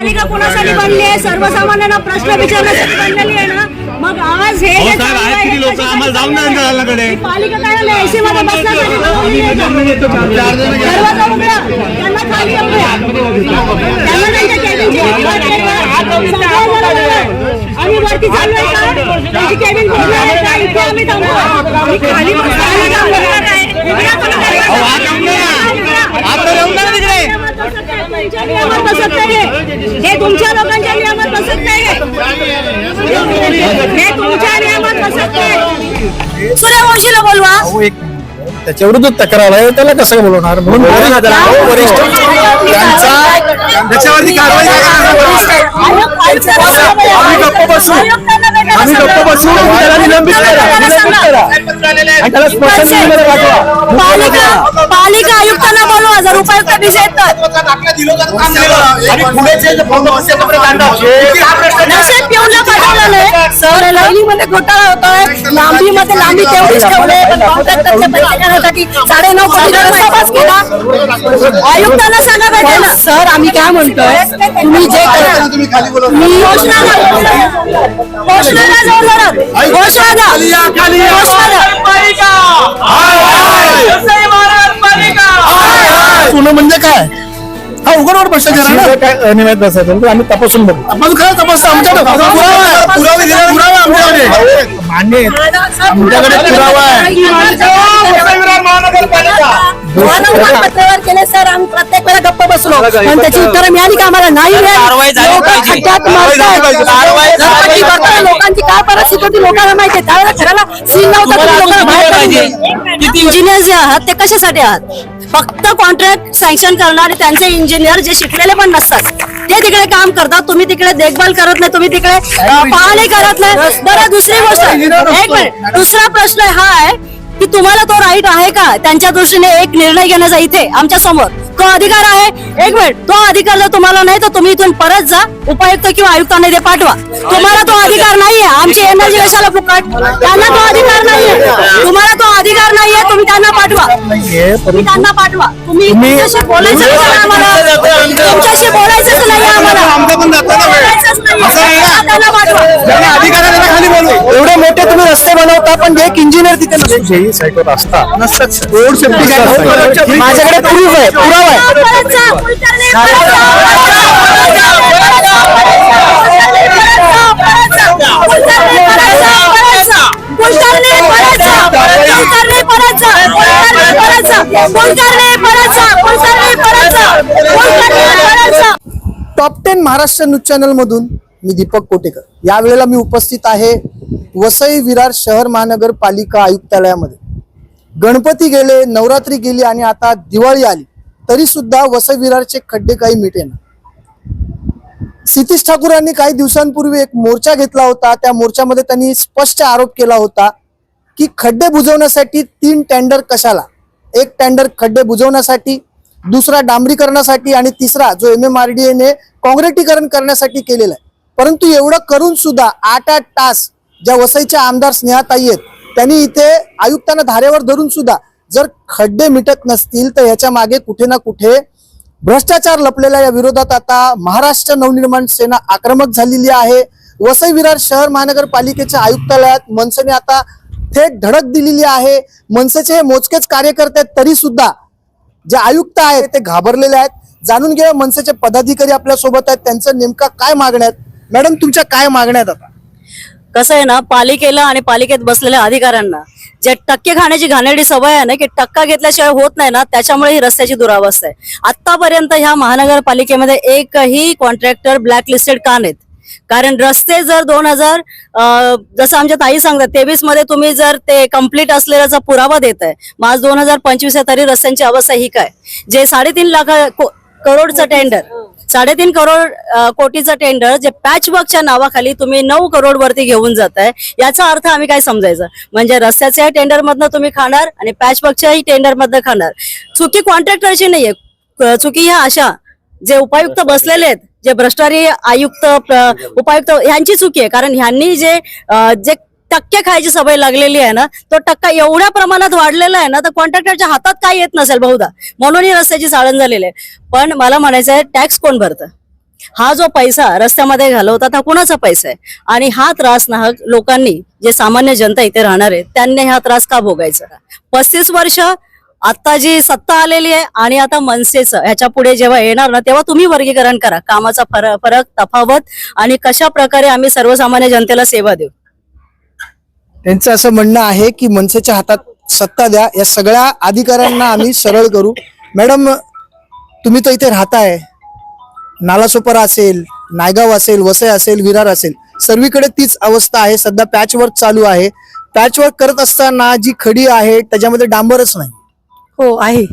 योजना कोणासाठी बनली आहे? सर्वसामान्यांना प्रश्न विचारण्यासाठी बनलेली आहे ना? मग आज हे जे साहेब, चालू आहेत आहे, किती लोकं? कशासाठी आम्हाला जाऊन द्या चालू आहे? त्यांच्याकडे. ही पालिका काय एसी मध्ये बसण्यासाठी बनवलेली आहे का? दरवाजा उघडा. त्यांना खाली येऊ द्या त्यांना त्यांच्या केबिनची भीती वाटते का? सगळं जरा बघा. आम्ही वरती चाललोय का? त्यांची केबिन पूर्ण आहे? का इथे आम्ही थांबू. आम्ही खाली कोणी दरवाजा- अहो, आत येऊन द्या ना. आत तर येऊन द्या ना तिकडे. तुमच्या नियमात बसत नाहीये. हे तुमच्या लोकांच्या नियमात बसत नाहीये. हे तुमच्या नियमात बसत नाही सूर्यवंशीला बोलवा. त्याच्या विरुद्ध तक्रार आहे त्याला कसं बोलवणार? म्हणून वरिष्ठ त्यांचा त्याच्यावरती कारवाई आम्ही गप्प बसू. आम्ही गप्प बसू त्याला निलंबित करा निलंबित करा आणि त्याला स्मशानभूमीमध्ये पाठवा पालिका पालिका आयुक्तांना बोलवा जर उपायुक्त दिसेल तर आणि पुढे जे फोटो असेल नसेल पिऊनला पाठवलं नाही सर लाईनीमध्ये घोटाळा होतोय. लांबीमध्ये लांबी तेवढीच ठेवले. पण साडे नऊ कोटी रस्ता पास केला. आयुक्तांना सांगा पाहिजे ना सर आम्ही काय म्हणतोय? तुम्ही जे करता मी घोषणा घोषणा घोषणा द्या घोषणा द्या सुनं म्हणजे काय हा उघडवर भ्रष्टाचार काय अनियमित बसायचं आम्ही तपासून बघू आपण काय तपासतो आमच्याकडे पुरावा. पुरावे दिले पुरावा आहे आमच्याकडे मान्य आहे. आमच्याकडे पुरावा आहे पत्रावर केले सर. आम्ही प्रत्येक वेळा गप्प बसलो. पण त्याची उत्तरं मिळाली का आम्हाला? नाही मिळाली. लोक. खड्ड्यात कारवाई झाली पाहिजे. मरतात. लोकांची काय परिस्थिती होती लोकांना माहिती आहे. त्यावेळेला घराला सील नव्हता तुम्ही लोकांना बाहेर काढून दिले. किती इंजिनियर जे आहात ते कशासाठी आहात? फक्त कॉन्ट्रॅक्ट सँक्शन करणारे त्यांचे इंजिनियर जे शिकलेले पण नसतात. ते तिकडे काम करतात. तुम्ही तिकडे देखभाल करत नाही तुम्ही तिकडे अं, पाहणी करत नाही. बरं दुसरी गोष्ट. एक मिनिट. दुसरा प्रश्न हा आहे. की तुम्हाला तो राईट आहे का? त्यांच्या दृष्टीने एक निर्णय घेण्याचा इथे आमच्यासमोर. तो अधिकार आहे. एक मिनिट तो अधिकार जर तुम्हाला नाही तर तुम्ही इथून परत जा. उपायुक्त किंवा आयुक्तांना ते पाठवा. तुम्हाला तो अधिकार नाहीये. आमची एनर्जी कशाला फुकट त्यांना तो अधिकार नाहीये. तुम्हाला तो अधिकार नाहीये तुम्ही त्यांना पाठवा. तुम्ही त्यांना पाठवा. तुम्ही तुमच्याशी बोलायचं नाही आम्हाला. तुमच्याशी बोलायचंच नाही आम्हाला. बोलायचंच? त्यांना पाठवा. एवढे मोठे तुम्ही रस्ते बनवता पण एक इंजिनियर तिथे नसतो. सायकल असता. नसतात रोड सेफ्टी माझ्याकडे प्रूफ आहे पुरावा आहे. परत जा, कुलकर्णी, परत जा, परत जा, परत जा, परत जा, कुलकर्णी, परत जा, परत जा, कुलकर्णी, परत जा, कुलकर्णी, परत जा, कुलकर्णी, परत जा, कुलकर्णी, परत जा, कुलकर्णी, परत जा, कुलकर्णी, परत जा. Top ten Maharashtra news channel मधून मी दीपक कोटेकर. यावेळेला मी उपस्थित आहे वसई विरार शहर महानगरपालिका आयुक्तालयामध्ये. गणपती गेले नवरात्री गेली आणि आता दिवाळी आली तरी सुद्धा वसई विरारचे खड्डे काही मिटे ना. सितीश ठाकूरांनी काही दिवसांपूर्वी एक मोर्चा घेतला होता. त्या मोर्चामध्ये त्यांनी स्पष्ट आरोप केला होता की खड्डे बुजवण्यासाठी तीन टेंडर कशाला? एक टेंडर खड्डे बुजवण्यासाठी दुसरा डांबरीकरणासाठी आणि तिसरा जो एम एम आर डी एने काँग्रेटीकरण करण्यासाठी केलेला आहे. परंतु एवढं करून सुद्धा आठ आठ तास ज्या वसईच्या आमदार स्नेहाताई आहेत त्यांनी इथे आयुक्तांना धारेवर धरून सुद्धा जर खड्डे मिटत नसतील तर याच्या मागे कुठे ना कुठे भ्रष्टाचार लपलेल्या या विरोधात. आता महाराष्ट्र नवनिर्माण सेना आक्रमक झालेली आहे. वसई विरार शहर महानगरपालिकेच्या आयुक्तालयात मनसेने आता थेट धडक दिलेली आहे. मनसेचे हे मोजकेच कार्यकर्ते आहेत तरी सुद्धा जे आयुक्त आहेत ते घाबरलेले आहेत. जाणून घ्या मनसेचे पदाधिकारी आपल्यासोबत आहेत. त्यांचं नेमका काय मागण्या आहेत? मॅडम तुमच्या काय मागण्या आहेत आता? कसं आहे ना पालिकेला आणि पालिकेत बसलेल्या अधिकाऱ्यांना जे टक्के खाण्याची घाणेरडी सवय आहे ना की टक्का घेतल्याशिवाय होत नाही ना त्याच्यामुळे ही रस्त्याची दुरावस्था आहे. आतापर्यंत ह्या महानगरपालिकेमध्ये एकही कॉन्ट्रॅक्टर ब्लॅक लिस्टेड का नाहीत? कारण रस्ते जर दोन हजार जसं आमच्या ताई सांगतात तेवीसमध्ये तुम्ही जर ते कंप्लीट असलेल्याचा पुरावा देत आहे मग आज दोन हजार पंचवीस आहे तरी रस्त्यांची अवस्था ही काय? जे साडेतीन लाख करोडचं टेंडर साडेतीन करोड कोटीचं टेंडर जे पॅचवर्कच्या नावाखाली तुम्ही नऊ करोड वरती घेऊन जाताय याचा अर्थ आम्ही काय समजायचं? म्हणजे रस्त्याच्या टेंडर मधनं तुम्ही खाणार आणि पॅचवर्कच्याही टेंडर मधनं खाणार. चुकी कॉन्ट्रॅक्टरची नाहीये. चुकी ह्या अशा जे उपायुक्त बसलेले आहेत जे भ्रष्टाचारी आयुक्त उपायुक्त ह्यांची चुकी आहे. कारण ह्यांनी जे जे टक्के खायची सवय लागलेली आहे ना तो टक्का एवढ्या प्रमाणात वाढलेला आहे ना तर कॉन्ट्रॅक्टरच्या हातात काय येत नसेल बहुधा. म्हणून ही रस्त्याची चाळण झालेली आहे. पण मला म्हणायचं आहे टॅक्स कोण भरतं? हा जो पैसा रस्त्यामध्ये घालवतात हा कुणाचा पैसा आहे? आणि हा त्रास नाहक लोकांनी जे सामान्य जनता इथे राहणार आहे त्यांनी हा त्रास का भोगायचा? पस्तीस वर्ष आता जी सत्ता आलेली आहे आणि आता मनसेचं ह्याच्या पुढे जेव्हा येणार ना तेव्हा तुम्ही वर्गीकरण करा. कामाचा फरक फरक तफावत आणि कशा प्रकारे आम्ही सर्वसामान्य जनतेला सेवा देऊ? त्यांचं असं म्हणणं आहे की मनसेच्या हातात सत्ता द्या. या सगळ्या अधिकाऱ्यांना आम्ही सरळ करू. मॅडम तुम्ही तर इथे राहताय. नालासोपारा असेल नायगाव असेल वसई असेल विरार असेल. सर्वीकडे तीच अवस्था आहे. सध्या पॅचवर्क चालू आहे. पॅचवर्क करत असताना जी खडी आहे त्याच्यामध्ये डांबरच नाही. हो आहे.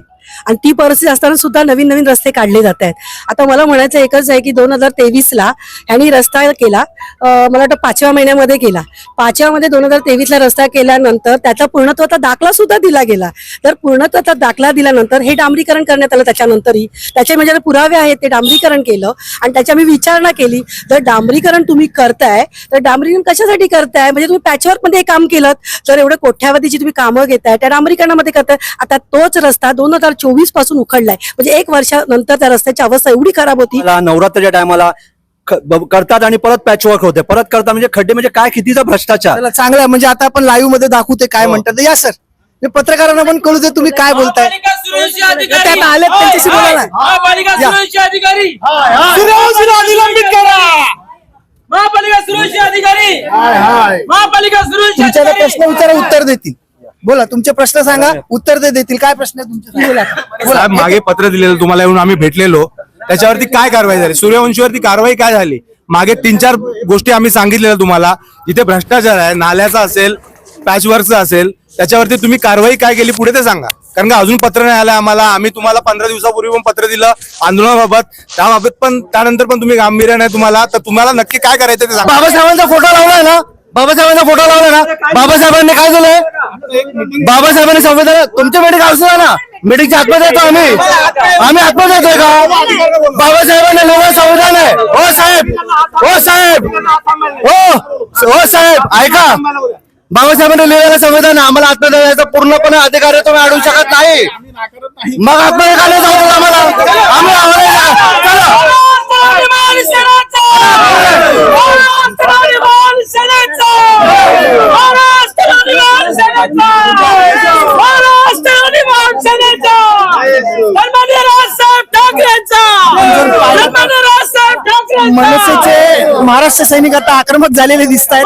आणि ती परिस्थिती असताना सुद्धा नवीन नवीन रस्ते काढले जात आहेत. आता मला म्हणायचं एकच आहे की दोन हजार तेवीसला ह्यांनी रस्ता केला मला वाटतं पाचव्या महिन्यामध्ये केला. पाचव्यामध्ये दोन हजार तेवीसला रस्ता केल्यानंतर त्याचा पूर्णत्वाचा दाखला सुद्धा दिला गेला. तर पूर्णत्वाचा दाखला दिल्यानंतर हे डांबरीकरण करण्यात आलं त्याच्यानंतरही. त्याचे म्हणजे पुरावे आहेत ते डांबरीकरण केलं आणि त्याच्या मी विचारणा केली. जर डांबरीकरण तुम्ही करताय तर डांबरीकरण कशासाठी करताय? म्हणजे तुम्ही पॅचवर्कमध्ये हे काम केलं तर एवढं कोठ्यावधीची तुम्ही कामं घेताय त्या डांबरीकरणामध्ये करताय. आता तोच रस्ता दोन हजार चोवीसपासून उखडलाय. म्हणजे एक वर्षानंतर त्या रस्त्याची अवस्था एवढी खराब होती. मला नवरात्राच्या टायमाला करतात आणि परत पॅचवर्क होते. परत करतात म्हणजे खड्डे म्हणजे काय कितीचा भ्रष्टाचार? चांगलं आहे. म्हणजे आता आपण लाईव्हमध्ये दाखवू ते काय म्हणतात. या सर मी पत्रकारांना पण कळू दे तुम्ही काय बोलताय. आलेत त्यांच्याशी बोला ना. महापालिका या. सुरक्षा अधिकारी. सूर्यवंशीला निलंबित करा महापालिका सुरक्षा अधिकारी. महापालिका सुरक्षा तुमच्याकडे अधिकारी. प्रश्न विचारा उत्तर देतील. बोला तुमचे प्रश्न सांगा. उत्तर ते देतील. काय प्रश्न आहे तुमचे? बोला. साहेब मागे पत्र दिलेलं तुम्हाला येऊन आम्ही भेटलेलो. त्याच्यावरती काय कारवाई झाली? सूर्यवंशीवरती कारवाई काय झाली? मागे तीन चार गोष्टी आम्ही सांगितलेल्या तुम्हाला. जिथे भ्रष्टाचार आहे नाल्याचा असेल पॅचवर्कचा असेल त्याच्यावरती तुम्ही कारवाई काय केली पुढे ते सांगा. कारण का अजून पत्र नाही आलं आम्हाला. आम्ही तुम्हाला पंधरा दिवसापूर्वी पण पत्र दिलं आंदोलनाबाबत. त्याबाबत पण त्यानंतर पण तुम्ही गांभीर्य नाही तुम्हाला तर तुम्हाला नक्की काय करायचं ते सांगा. बाबासाहेबांचा फोटो लावलाय ना? बाबासाहेबांचा फोटो लावलाय ना बाबासाहेबांनी काय झालंय बाबासाहेबांनी संविधान तुमच्या मीटिंग असतो ना मीटिंगच्या आतमध्ये येतो आम्ही. आम्ही आतमध्ये येतोय का? बाबासाहेबांनी लिहिलं संविधान आहे. हो साहेब हो साहेब हो हो साहेब ऐका. बाबासाहेबांनी लिहिलेलं संविधान आहे. आम्हाला आतमध्ये जायचा पूर्णपणे अधिकार आहे तुम्ही अडवू शकत नाही. मग आतमध्ये का नाही जाऊ आम्हाला? आम्ही आम्हाला- महाराष्ट्र सैनिक आता आक्रमक झालेले दिसत आहेत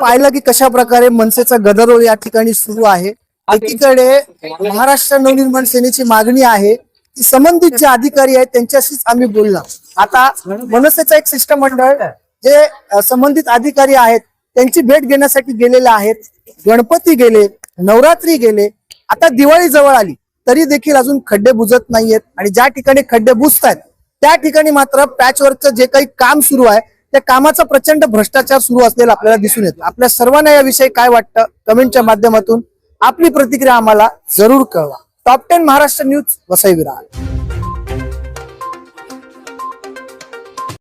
पाहिलं की कशा प्रकारे मनसेचा गदारोळ या ठिकाणी सुरू आहे. एकीकडे महाराष्ट्र नवनिर्माण सेनेची मागणी आहे की संबंधित जे अधिकारी आहेत त्यांच्याशीच आम्ही बोलणार. आता मनसेचं एक शिष्टमंडळ जे संबंधित अधिकारी आहेत त्यांची भेट घेण्यासाठी गेलेले आहेत. गणपती गेले नवरात्री गेले आता दिवाळी जवळ आली तरी देखील अजून खड्डे बुजत नाहीयेत. आणि ज्या ठिकाणी खड्डे बुजतायत त्या ठिकाणी मात्र पॅचवर्कचं जे काही काम सुरू आहे त्या कामाचा प्रचंड भ्रष्टाचार सुरू असलेला आपल्याला दिसून येतो. आपल्या सर्वांना याविषयी काय वाटतं? कमेंटच्या माध्यमातून आपली प्रतिक्रिया आम्हाला जरूर कळवा. Top ten Maharashtra news Vasai Virar